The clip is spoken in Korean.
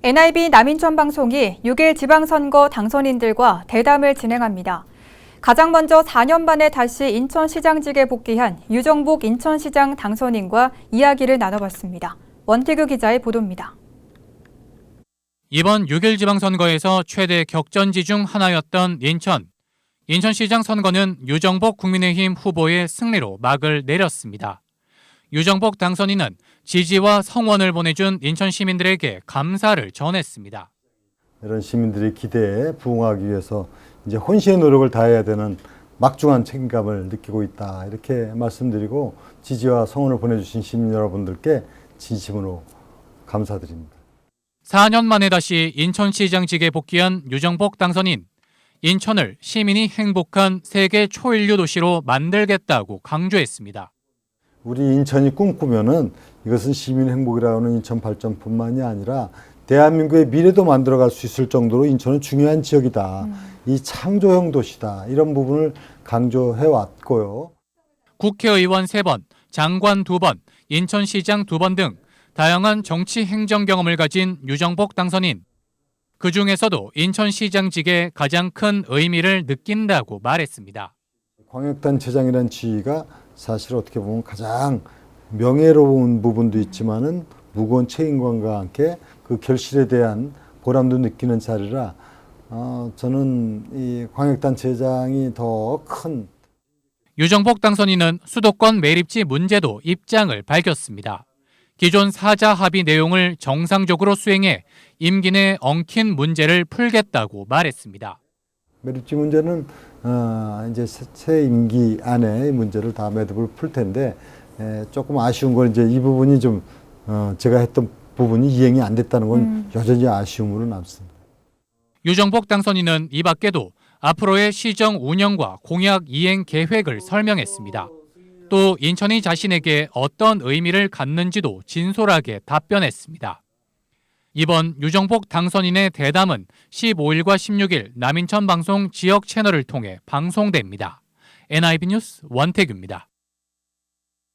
NIB 남인천 방송이 6일 지방선거 당선인들과 대담을 진행합니다. 가장 먼저 4년 만에 다시 인천시장직에 복귀한 유정복 인천시장 당선인과 이야기를 나눠봤습니다. 원태규 기자의 보도입니다. 이번 6일 지방선거에서 최대 격전지 중 하나였던 인천. 인천시장 선거는 유정복 국민의힘 후보의 승리로 막을 내렸습니다. 유정복 당선인은 지지와 성원을 보내준 인천 시민들에게 감사를 전했습니다. 이런 시민들의 기대에 부응하기 위해서 이제 혼신의 노력을 다해야 되는 막중한 책임감을 느끼고 있다. 이렇게 말씀드리고 지지와 성원을 보내주신 시민 여러분들께 진심으로 감사드립니다. 4년 만에 다시 인천시장직에 복귀한 유정복 당선인. 인천을 시민이 행복한 세계 초인류 도시로 만들겠다고 강조했습니다. 우리 인천이 꿈꾸면은 이것은 시민 행복이라는 인천 발전뿐만이 아니라 대한민국의 미래도 만들어갈 수 있을 정도로 인천은 중요한 지역이다. 이 창조형 도시다. 이런 부분을 강조해 왔고요. 국회의원 3번, 장관 2번, 인천시장 2번 등 다양한 정치 행정 경험을 가진 유정복 당선인. 그 중에서도 인천시장직에 가장 큰 의미를 느낀다고 말했습니다. 광역단체장이라는 지위가 사실 어떻게 보면 가장 명예로운 부분도 있지만은 무거운 책임감과 함께 그 결실에 대한 보람도 느끼는 자리라 어, 저는 이 광역단체장이 더 큰 유정복 당선인은 수도권 매립지 문제도 입장을 밝혔습니다. 기존 사자 합의 내용을 정상적으로 수행해 임기 내 엉킨 문제를 풀겠다고 말했습니다. 매립지 문제는 어, 이제 새, 새 임기 안에 이 문제를 다 매듭을 풀 텐데 에, 조금 아쉬운 건 이제 이 부분이 좀 어, 제가 했던 부분이 이행이 안 됐다는 건 여전히 아쉬움으로 남습니다. 유정복 당선인은 이 밖에도 앞으로의 시정 운영과 공약 이행 계획을 설명했습니다. 또 인천이 자신에게 어떤 의미를 갖는지도 진솔하게 답변했습니다. 이번 유정복 당선인의 대담은 15일과 16일 남인천 방송 지역 채널을 통해 방송됩니다. NIB 뉴스 원태규입니다.